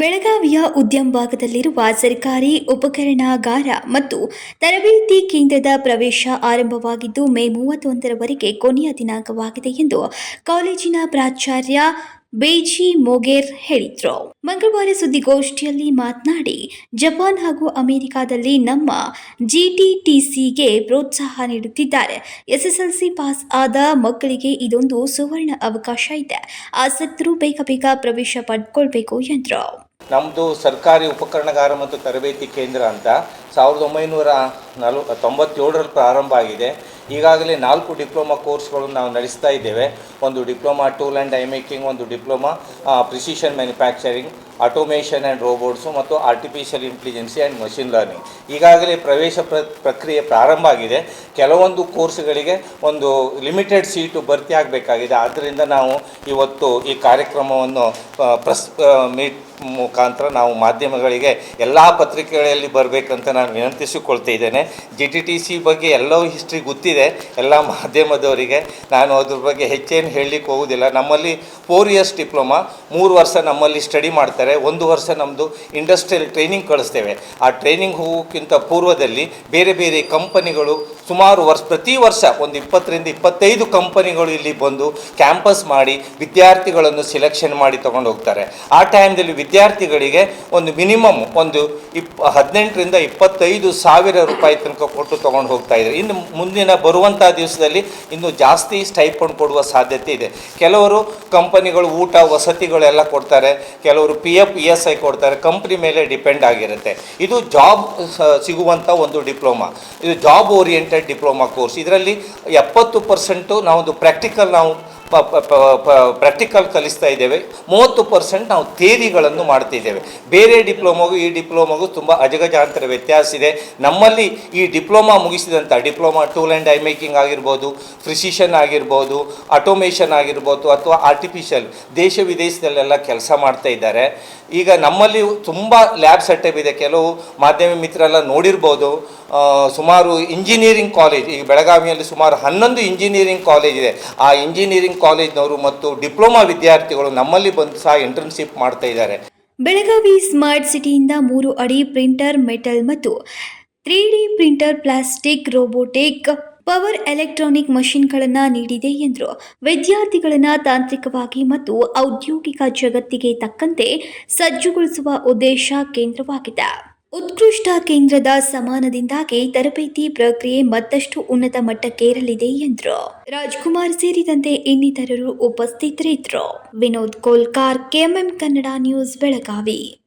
ಬೆಳಗಾವಿಯ ಉದ್ಯಮ ಭಾಗದಲ್ಲಿರುವ ಸರ್ಕಾರಿ ಉಪಕರಣಾಗಾರ ಮತ್ತು ತರಬೇತಿ ಕೇಂದ್ರದ ಪ್ರವೇಶ ಆರಂಭವಾಗಿದ್ದು, ಮೇ ಮೂವತ್ತೊಂದರವರೆಗೆ ಕೊನೆಯ ದಿನಾಂಕವಾಗಿದೆ ಎಂದು ಕಾಲೇಜಿನ ಪ್ರಾಚಾರ್ಯ ಬೇಜಿ ಮೊಗೇರ್ ಹೇಳಿದ್ರು. ಮಂಗಳವಾರ ಸುದ್ದಿಗೋಷ್ಠಿಯಲ್ಲಿ ಮಾತನಾಡಿ, ಜಪಾನ್ ಹಾಗೂ ಅಮೆರಿಕಾದಲ್ಲಿ ನಮ್ಮ ಜಿಟಿಟಿಸಿಗೆ ಪ್ರೋತ್ಸಾಹ ನೀಡುತ್ತಿದ್ದಾರೆ. ಎಸ್ಎಸ್ಎಲ್ಸಿ ಪಾಸ್ ಆದ ಮಕ್ಕಳಿಗೆ ಇದೊಂದು ಸುವರ್ಣ ಅವಕಾಶ ಇದೆ. ಆಸಕ್ತರು ಬೇಗ ಬೇಗ ಪ್ರವೇಶ ಪಡ್ಕೊಳ್ಬೇಕು ಎಂದರು. ನಮ್ಮದು ಸರ್ಕಾರಿ ಉಪಕರಣಗಾರ ಮತ್ತು ತರಬೇತಿ ಕೇಂದ್ರ ಅಂತ ಸಾವಿರದ ಒಂಬೈನೂರ ನಲ್, ತೊಂಬತ್ತೇಳರಲ್ಲಿ ಪ್ರಾರಂಭ ಆಗಿದೆ. ಈಗಾಗಲೇ ನಾಲ್ಕು ಡಿಪ್ಲೊಮಾ ಕೋರ್ಸ್ಗಳನ್ನು ನಾವು ನಡೆಸ್ತಾ ಇದ್ದೇವೆ. ಒಂದು diploma tool and die making, ಒಂದು diploma precision manufacturing automation and robots ಮತ್ತು artificial intelligence and machine learning ಈಗಾಗಲೇ ಪ್ರವೇಶ ಪ್ರ ಪ್ರಕ್ರಿಯೆ ಪ್ರಾರಂಭ ಆಗಿದೆ. ಕೆಲವೊಂದು ಕೋರ್ಸ್ಗಳಿಗೆ ಒಂದು ಲಿಮಿಟೆಡ್ ಸೀಟು ಭರ್ತಿ ಆಗಬೇಕಾಗಿದೆ. ಆದ್ದರಿಂದ ನಾವು ಇವತ್ತು ಈ ಕಾರ್ಯಕ್ರಮವನ್ನು ಪ್ರಸ್ ಮೀಟ್ ಮುಖಾಂತರ ನಾವು ಮಾಧ್ಯಮಗಳಿಗೆ ಎಲ್ಲ ಪತ್ರಿಕೆಗಳಲ್ಲಿ ಬರಬೇಕಂತ ನಾನು ವಿನಂತಿಸಿಕೊಳ್ತಾ ಇದ್ದೇನೆ. ಜಿ ಟಿ ಟಿ ಸಿ ಬಗ್ಗೆ ಎಲ್ಲೋ ಹಿಸ್ಟ್ರಿ ಗೊತ್ತಿದೆ. ಎಲ್ಲ ಮಾಧ್ಯಮದವರಿಗೆ ನಾನು ಅದ್ರ ಬಗ್ಗೆ ಹೆಚ್ಚೇನು ಹೇಳಲಿಕ್ಕೆ ಹೋಗೋದಿಲ್ಲ. ನಮ್ಮಲ್ಲಿ ಫೋರ್ ಇಯರ್ಸ್ ಡಿಪ್ಲೊಮಾ ಮೂರು ವರ್ಷ ನಮ್ಮಲ್ಲಿ ಸ್ಟಡಿ ಮಾಡ್ತಾರೆ. ಒಂದು ವರ್ಷ ನಮ್ಮದು ಇಂಡಸ್ಟ್ರಿಯಲ್ ಟ್ರೈನಿಂಗ್ ಕಳಿಸ್ತೇವೆ. ಆ ಟ್ರೈನಿಂಗ್ ಹೋಗೋಕ್ಕಿಂತ ಪೂರ್ವದಲ್ಲಿ ಬೇರೆ ಬೇರೆ ಕಂಪನಿಗಳು ಸುಮಾರು ವರ್ಷ, ಪ್ರತಿ ವರ್ಷ ಒಂದು ಇಪ್ಪತ್ತರಿಂದ ಇಪ್ಪತ್ತೈದು ಕಂಪನಿಗಳು ಇಲ್ಲಿ ಬಂದು ಕ್ಯಾಂಪಸ್ ಮಾಡಿ ವಿದ್ಯಾರ್ಥಿಗಳನ್ನು ಸಿಲೆಕ್ಷನ್ ಮಾಡಿ ತಗೊಂಡು ಹೋಗ್ತಾರೆ. ಆ ಟೈಮ್ದಲ್ಲಿ ವಿದ್ಯಾರ್ಥಿಗಳಿಗೆ ಒಂದು ಮಿನಿಮಮ್ ಒಂದು ಇಪ್, ಹದಿನೆಂಟರಿಂದ ಇಪ್ಪತ್ತೈದು ಸಾವಿರ ರೂಪಾಯಿ ತನಕ ಕೊಟ್ಟು ತೊಗೊಂಡು ಹೋಗ್ತಾ ಇದ್ದಾರೆ. ಇನ್ನು ಮುಂದಿನ ಬರುವಂಥ ದಿವಸದಲ್ಲಿ ಇನ್ನು ಜಾಸ್ತಿ ಸ್ಟೈಪಂಡ್ ಕೊಡುವ ಸಾಧ್ಯತೆ ಇದೆ. ಕೆಲವರು ಕಂಪನಿಗಳು ಊಟ, ವಸತಿಗಳೆಲ್ಲ ಕೊಡ್ತಾರೆ. ಕೆಲವರು P F E S I ಕೊಡ್ತಾರೆ. ಕಂಪ್ನಿ ಮೇಲೆ ಡಿಪೆಂಡ್ ಆಗಿರುತ್ತೆ. ಇದು ಜಾಬ್ ಸಿಗುವಂಥ ಒಂದು ಡಿಪ್ಲೊಮಾ ಇದು ಜಾಬ್ ಓರಿಯೆಂಟೆಡ್ ಡಿಪ್ಲೊಮಾ ಕೋರ್ಸ್. ಇದರಲ್ಲಿ ಎಪ್ಪತ್ತು ಪರ್ಸೆಂಟು ನಾವೊಂದು ಪ್ರಾಕ್ಟಿಕಲ್ ನಾವು ಪ್ರಾಕ್ಟಿಕಲ್ ಕಲಿಸ್ತಾ ಇದ್ದೇವೆ. ಮೂವತ್ತು ಪರ್ಸೆಂಟ್ ನಾವು ಥೇರಿಗಳನ್ನು ಮಾಡ್ತಿದ್ದೇವೆ ಬೇರೆ ಡಿಪ್ಲೊಮಾಗೂ ಈ ಡಿಪ್ಲೊಮಾಗೂ ತುಂಬ ಅಜಗಜಾಂತರ ವ್ಯತ್ಯಾಸ ಇದೆ. ನಮ್ಮಲ್ಲಿ ಈ diploma ಮುಗಿಸಿದಂಥ diploma tool and die making ಆಗಿರ್ಬೋದು ಫ್ರಿಸಿಷನ್ ಆಗಿರ್ಬೋದು ಆಟೋಮೇಷನ್ ಆಗಿರ್ಬೋದು ಅಥವಾ ಆರ್ಟಿಫಿಷಿಯಲ್ ದೇಶ ವಿದೇಶದಲ್ಲೆಲ್ಲ ಕೆಲಸ ಮಾಡ್ತಾ ಇದ್ದಾರೆ. ಈಗ ನಮ್ಮಲ್ಲಿ ತುಂಬ ಲ್ಯಾಬ್ ಸೆಟಪ್ ಇದೆ. ಕೆಲವು ಮಾಧ್ಯಮ ಮಿತ್ರರೆಲ್ಲ ನೋಡಿರ್ಬೋದು. ಸುಮಾರು ಇಂಜಿನಿಯರಿಂಗ್ ಕಾಲೇಜ್ ಈಗ ಬೆಳಗಾವಿಯಲ್ಲಿ ಸುಮಾರು ಹನ್ನೊಂದು ಇಂಜಿನಿಯರಿಂಗ್ ಕಾಲೇಜ್ ಇದೆ. ಆ ಇಂಜಿನಿಯರಿಂಗ್ ಕಾಲೇಜ್ನವರು ಮತ್ತು ಡಿಪ್ಲೊಮಾ ವಿದ್ಯಾರ್ಥಿಗಳು ನಮ್ಮಲ್ಲಿ ಬಂದು ಸಹ ಇಂಟರ್ನ್ಶಿಪ್ ಮಾಡ್ತಾ ಇದ್ದಾರೆ. ಬೆಳಗಾವಿ ಸ್ಮಾರ್ಟ್ ಸಿಟಿಯಿಂದ ಮೂರು ಅಡಿ ಪ್ರಿಂಟರ್, ಮೆಟಲ್ ಮತ್ತು three D printer, plastic, robotic, power electronic ಮಷಿನ್ಗಳನ್ನು ನೀಡಿದೆ ಎಂದರು. ವಿದ್ಯಾರ್ಥಿಗಳನ್ನು ತಾಂತ್ರಿಕವಾಗಿ ಮತ್ತು ಔದ್ಯೋಗಿಕ ಜಗತ್ತಿಗೆ ತಕ್ಕಂತೆ ಸಜ್ಜುಗೊಳಿಸುವ ಉದ್ದೇಶ ಕೇಂದ್ರವಾಗಿದೆ. ಉತ್ಕೃಷ್ಟ ಕೇಂದ್ರದ ಸಮಾನದಿಂದಾಗಿ ತರಬೇತಿ ಪ್ರಕ್ರಿಯೆ ಮತ್ತಷ್ಟು ಉನ್ನತ ಮಟ್ಟಕ್ಕೇರಲಿದೆ ಎಂದರು. ರಾಜ್ಕುಮಾರ್ ಸೇರಿದಂತೆ ಇನ್ನಿತರರು ಉಪಸ್ಥಿತರಿದ್ದರು. Vinod Kolkar, KMM Kannada news, Belagavi.